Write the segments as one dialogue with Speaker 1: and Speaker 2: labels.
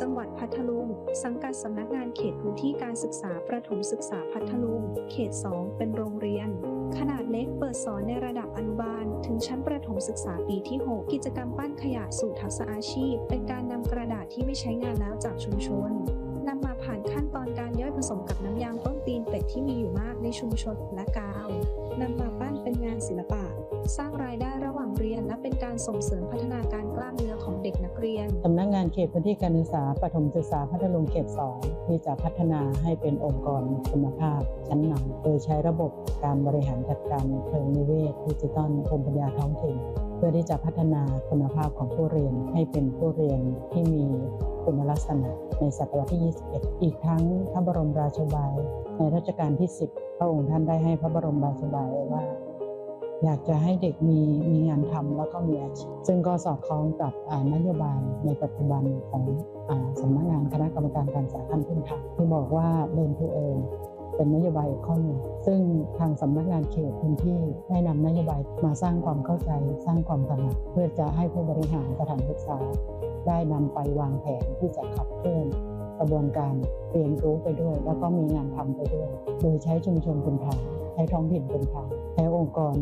Speaker 1: จังหวัดพัทลุง สังกัดสำนักงานเขตพื้นที่การศึกษาประถมศึกษาพัทลุง เขต 2 เป็นโรงเรียน ขนาดเล็กเปิดสอนในระดับอนุบาล ถึงชั้นประถมศึกษาปีที่ 6 กิจกรรมปั้นขยะสู่ทักษะอาชีพ เป็นการนำกระดาษที่ไม่ใช้งานแล้วจากชุมชนนำมาผ่านขั้นตอนการย่อยผสมกับน้ำยางต้นตีนเป็ดที่มีอยู่มากในชุมชนและกาวนำมาปั้นเป็นงานศิลปะ สร้างรายได้ระหว่างเรียนและเป็นการส่งเสริมพัฒนาการกล้ามเนื้อ เด็กนักเรียน
Speaker 2: สำนักงานเขตพื้นที่การศึกษาประถมศึกษาพัทลุงเขต 2 ที่จะพัฒนาให้เป็นองค์กรคุณภาพ ชั้นนำโดยใช้ระบบการบริหารจัดการเชิงนิเวศดิจิตอลภูมิปัญญาท้องถิ่น เพื่อที่จะพัฒนาคุณภาพของผู้เรียนให้เป็นผู้เรียนที่มีคุณลักษณะในศตวรรษที่ 21 อีกทั้งพระบรมราชบายในรัชกาลที่ 10 พระองค์ท่านได้ให้พระบรมราชบายว่า อยากจะให้เด็กมีมีงานทำแล้วก็มีอาชีพซึ่งก็สอดคล้องกับนโยบายในปัจจุบันของอาสำนักงานคณะกรรมการการศึกษาขั้นพื้นฐานที่บอกว่าเรียนผู้เองเป็นนโยบายอีกข้อหนึ่งซึ่งทางสำนักงานเขตพื้นที่ได้นำนโยบายมาสร้างความเข้าใจ สร้างความตระหนักเพื่อจะให้ผู้บริหารสถานศึกษา ได้นำไปวางแผนที่จะขับเคลื่อนกระบวนการเรียนรู้ไปด้วย แล้วก็มีงานทำไปด้วย โดยใช้ชุมชนเป็นฐาน ใช้ท้องถิ่นเป็นฐานใช้องค์กร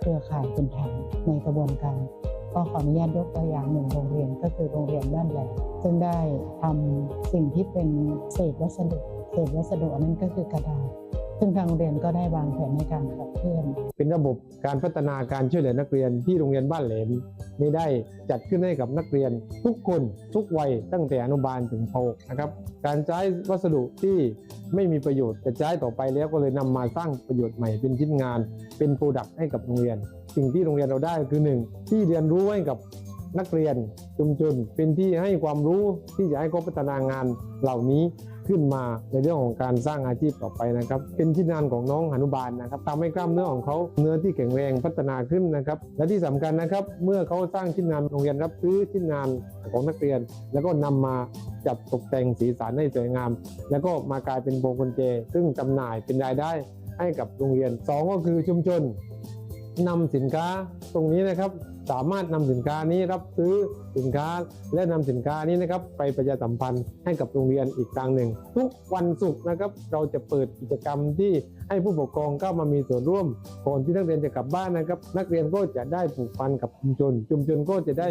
Speaker 2: เครือข่ายเป็นฐานในกระบวนการก็ขออนุญาตยกตัวอย่างหนึ่งโรงเรียนก็คือโรงเรียนบ้านแหลมซึ่งได้ทำสิ่งที่เป็นเศษวัสดุ เศษวัสดุนนั้นก็คือกระดาษ ซึ่งทางโรงเรียนก็ได้วางแผนในการขับเคลื่อน
Speaker 3: เป็นระบบการพัฒนาการช่วยเหลือนักเรียนที่โรงเรียนบ้านแหลมนี้ได้จัดขึ้นให้กับนักเรียน ทุกคนทุกวัยตั้งแต่อนุบาลถึงป .6 นะครับการใช้วัสดุที่ไม่มีประโยชน์แต่ใช้ต่อไปแล้วก็เลยนำมาสร้างประโยชน์ใหม่เป็นชิ้นงาน เป็นโปรดักต์ให้กับโรงเรียน สิ่งที่โรงเรียนเราได้คือหนึ่งที่เรียนรู้ให้กับนักเรียนชุมชนเป็นที่ให้ความรู้ที่จะให้เขาพัฒนางานเหล่านี้ ขึ้นมาในเรื่องของการสร้างอาชีพต่อไปนะครับเป็นที่นานของน้องอนุบาลนะครับทำให้กล้ามเนื้อของเขาเนื้อที่แข็งแรงพัฒนาขึ้นนะครับและที่สำคัญนะครับเมื่อเขาสร้างชิ้นงานโรงเรียนรับซื้อชิ้นงานของนักเรียน แล้วก็นำมาจัดตกแต่งสีสันให้สวยงาม แล้วก็มากลายเป็นพวงกุญแจซึ่งจำหน่ายเป็นรายได้ให้กับโรงเรียนสองก็คือชุมชน นำสินค้าตรงนี้นะครับ สามารถนำสินค้านี้รับซื้อสินค้าและนำสินค้านี้นะครับ ไปประชาสัมพันธ์ให้กับโรงเรียนอีกทางหนึ่ง ทุกวันศุกร์นะครับ เราจะเปิดกิจกรรมที่ให้ผู้ปกครองเข้ามามีส่วนร่วมก่อนที่นักเรียนจะกลับบ้านนะครับ นักเรียนก็จะได้ผูกพันกับชุมชน ชุมชนก็จะได้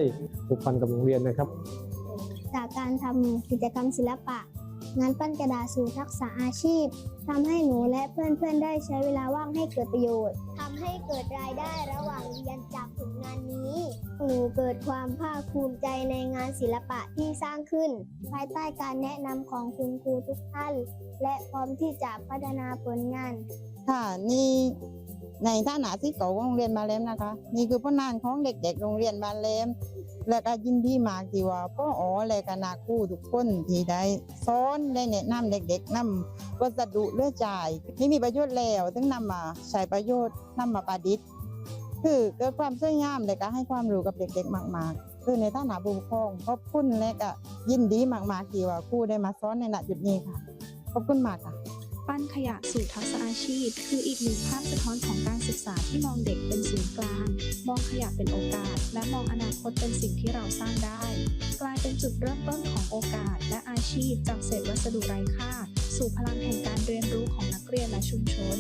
Speaker 3: ผูกพันกับโรงเรียนนะครับ
Speaker 4: จากการทำกิจกรรมศิลปะงานปั้นกระดาษสู่ทักษะอาชีพทำให้หนูและเพื่อนๆ ได้ใช้เวลาว่างให้เกิดประโยชน์ำให้เกิดรายได้ระหว่างเรียนจากผลงานนี้ หนูเกิดความภาคภูมิใจในงานศิลปะที่สร้างขึ้น ภายใต้การแนะนำของคุณครูทุกท่าน และพร้อมที่จะพัฒนาผลงาน
Speaker 5: ค่ะนี่ในท่านาที่เก่าโรงเรียนบาเลมนะคะ นี่คือผลงานของเด็กๆ โรงเรียนบาเลม และก็ยินดีมากที่ว่าพ่ออ๋อและก็นาครูทุกคนที่ได้สอนได้แนะนำเด็กๆนำวัสดุเลือจ่ายที่มีประโยชน์แล้วถึงนำมาใช้ประโยชน์นำมาประดิษฐ์ คือเกิดความสวยงามและก็ให้ความรู้กับเด็กๆ มาก ๆ คือในฐานะผู้ปกครองขอบคุณและก็ยินดีมากๆที่ว่าครูได้มาสอนในณจุดนี้ค่ะขอบคุณมากค่ะ
Speaker 1: ปั้นขยะสู่ทักษะอาชีพ คืออีกหนึ่งภาพสะท้อนของการศึกษาที่มองเด็กเป็นศูนย์กลาง มองขยะเป็นโอกาส และมองอนาคตเป็นสิ่งที่เราสร้างได้ กลายเป็นจุดเริ่มต้นของโอกาส และอาชีพจากเศษวัสดุไร้ค่า สู่พลังแห่งการเรียนรู้ของนักเรียนและชุมชน